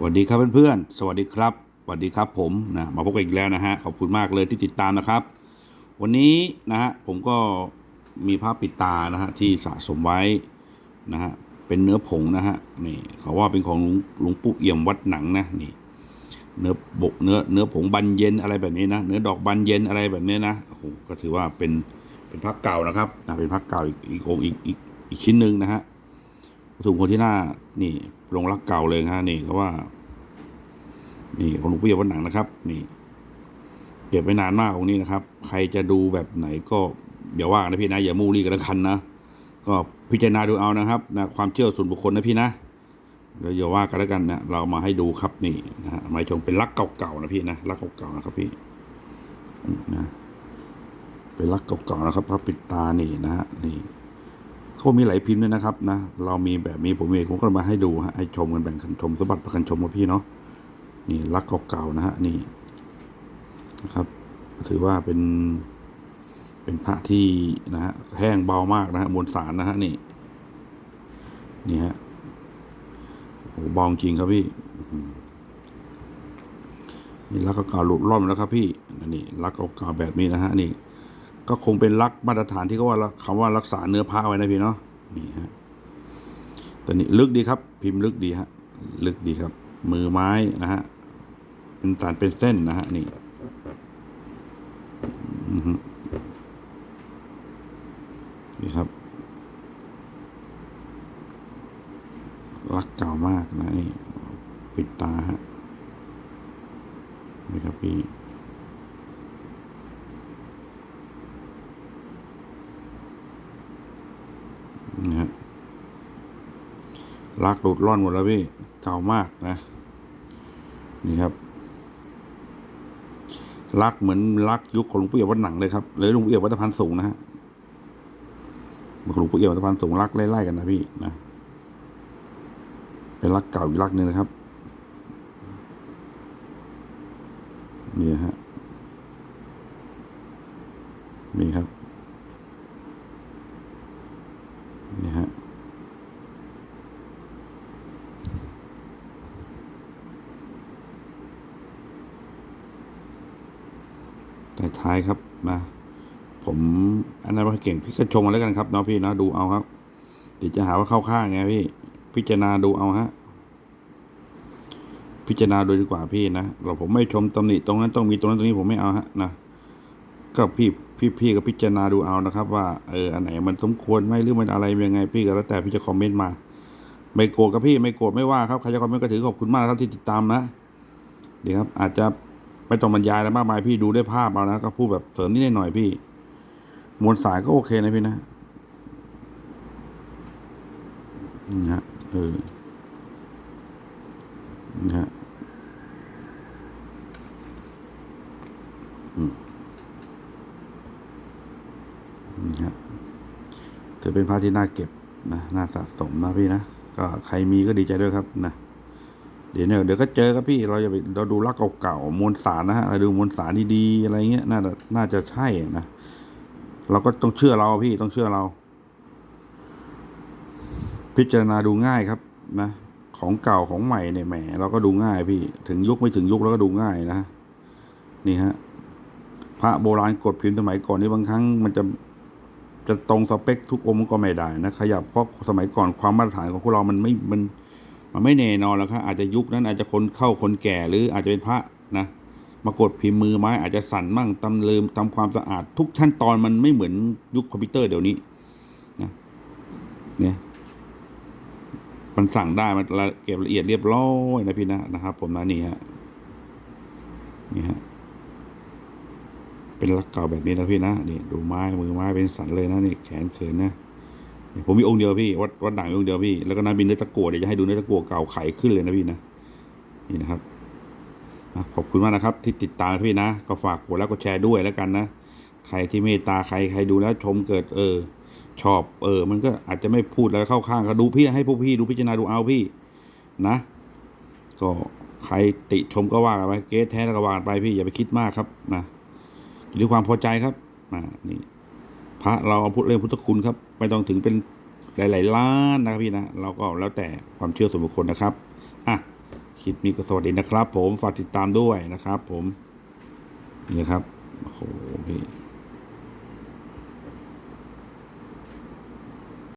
สวัสดีครับเพื่อนๆ สวัสดีครับ สวัสดีครับผมนะมาพบกันอีกแล้วนะฮะ ขอบคุณมากเลยที่ติดตามนะครับ วันนี้นะฮะผมก็มีภาพปิดตานะฮะที่สะสมไว้นะฮะเป็นเนื้อผงนะฮะนี่เขาว่าเป็นของหลวงลวงปู่เอี่ยมวัดหนังนะนี่เนื้อบกเนื้อเนื้อผงบันเย็นอะไรแบบนี้นะเนื้อดอกบันเย็นอะไรแบบนี้นะโอ้โหก็ถือว่าเป็นเป็นพักเก่านะครับนะเป็นพักเก่าอีกอีกองอีกอีกอีกชิ้นหนึ่งนะฮะถุงคลที่หน้านี่ลงรักเก่าเลยนะฮะนี่เขาว่า นี่ของหลวงปู่เอี่ยมวัดหนังนะครับ นี่ เก็บไว้นานมากองนี้นะครับ ใครจะดูแบบไหนก็อย่าว่ากันนะพี่นะอย่ามูลี่กันละกันนะก็พิจารณาดูเอานะครับนะความเชื่อส่วนบุคคลนะพี่นะเดี๋ยวอย่าว่ากันแล้วกันนะเรามาให้ดูครับนี่นะฮะหมายชงเป็นลักเก่าๆนะพี่นะลักเก่าๆนะครับพี่นะเป็นลักเก่าๆนะครับพระปิดตานี่นะฮะนี่เขามีหลายพิมพ์ด้วยนะครับนะเรามีแบบนี้ผมเองผมก็มาให้ดูฮะให้ชมกันแบ่งกันชมสมบัติประกันชมกับพี่เนาะ นี่ลักเก่าๆนะฮะนี่นะครับ ถือว่าเป็นเป็นพระที่นะฮะแห้งเบามากนะฮะมวลสารนะฮะนี่นี่ฮะโอ้เบาจริงครับพี่นี่ลักเก่าๆหลุดร่อนแล้วครับ พี่นี่ลักเก่าๆแบบนี้นะฮะนี่ ก็คงเป็นลักมาตรฐานที่เขาว่าคำว่ารักษาเนื้อผ้าไว้นะพี่เนาะนี่ฮะตัวนี้ลึกดีครับ พิมพ์ลึกดีฮะลึกดีครับ มือไม้นะฮะ เป็นสารเป็นเส้นนะฮะนี่นี่ครับ รักเก่ามากนะนี่ปิดตาฮะนี่ครับพี่นะฮะรักหลุดร่อนหมดแล้วพี่ เก่ามากนะ นี่ครับ รักเหมือนรักยุคของหลวงปู่เอี่ยมวัดหนังเลยครับเลยหลวงปู่เอี่ยมวัดตะพันสูงนะฮะหลวงปู่เอี่ยมสะพันสูงรักไล่ๆกันนะพี่นะเป็นรักเก่าอีกรักหนึ่งนะครับนี่ฮะนี่ครับ นี่ฮะ แต่ท้ายครับนะผมอันนั้นว่าเก่งพี่ก็ชงมาแล้วกันครับเนาะพี่เนาะดูเอาครับเดี๋ยวจะหาว่าเข้าข้างไงพี่ พิจารณาดูเอาฮะ พิจารณาดูดีกว่าพี่นะเราผมไม่ชมตำหนิตรงนั้นต้องมีตรงนั้นตรงนี้ผมไม่เอาฮะนะก็พี่พี่พี่ก็พิจารณาดูเอานะครับ ว่าเอออันไหนมันสมควรไหมหรือมันอะไรยังไง พี่ก็แล้วแต่พี่จะคอมเมนต์มา ไม่โกรธกับพี่ไม่โกรธไม่ว่าครับใครจะคอมเมนต์ก็ถือขอบคุณมากนะครับที่ติดตามนะเดี๋ยวครับ อาจจะ ไม่ต้องบรรยายอะไรมากมายพี่ดูได้ภาพเอานะ ก็พูดแบบเสริมนิดหน่อยพี่ มวลสายก็โอเคนะพี่นะนะฮะเออนะฮะอืมนะฮะถือเป็นพระที่น่าเก็บนะน่าสะสมนะพี่นะ ก็ใครมีก็ดีใจด้วยครับนะ เดี๋ยวเนี่ยเดี๋ยวก็เจอครับพี่เราจะไปเราดูรักเก่าๆมวลสารนะฮะเราดูมวลสารดีๆอะไรเงี้ยน่าจะน่าจะใช่นะเราก็ต้องเชื่อเราพี่ต้องเชื่อเรา พิจารณาดูง่ายครับนะ ของเก่าของใหม่เนี่ยแหมเราก็ดูง่ายพี่ ถึงยุคไม่ถึงยุคเราก็ดูง่ายนะนี่ฮะพระโบราณกดพิมพ์สมัยก่อนนี่บางครั้งมันจะจะตรงสเปคทุกองค์ก็ไม่ได้นะขยับเพราะสมัยก่อนความมาตรฐานของพวกเรามันไม่มันมัน มันไม่แน่นอนแล้วครับอาจจะยุคนั้นอาจจะคนเข้าคนแก่หรืออาจจะเป็นพระนะมากดพิมพ์มือไม้อาจจะสั่นมั่งตำลืมทำความสะอาด ทุกขั้นตอนมันไม่เหมือนยุคคอมพิวเตอร์เดี๋ยวนี้นะเนี่ยมันสั่งได้มันเก็บละเอียดเรียบร้อยนะพี่นะนะครับ ผมนะนี่ฮะนี่ฮะเป็นลักเก่าแบบนี้นะพี่นะนี่ดูไม้มือไม้เป็นสันเลยนะนี่แขนเขินนะ ผมมีองค์เดียวพี่ วัดวัดด่างมีองค์เดียวพี่ แล้วก็นั้นมีเนื้อตะกั่วเดี๋ยวจะให้ดูเนื้อตะกั่วเก่าไขขึ้นเลยนะพี่นะนี่นะครับขอบคุณมากนะครับ ที่ติดตามพี่นะ ก็ฝากกดแล้วก็แชร์ด้วยแล้วกันนะ ใครที่เมตตาใครใครดูแล้วชมเกิดเออ ชอบเออ มันก็อาจจะไม่พูดแล้วเข้าข้างก็ดูพี่ให้พวกพี่ดูพิจารณาดูเอาพี่นะ ก็ใครติชมก็ว่ากันไปเก๊แท้แล้วก็ว่ากันไปพี่อย่าไปคิดมากครับนะอยู่ที่ความพอใจครับนะนี่ พระเราเอาพุทธเรื่องพุทธคุณครับไม่ต้องถึงเป็นหลาย ๆ ล้านนะครับพี่นะเราก็แล้วแต่ความเชื่อส่วนบุคคลนะครับอะคลิปนี้ก็สวัสดีนะครับ ผมฝากติดตามด้วยนะครับ ผมนี่ครับโอ้โหพี่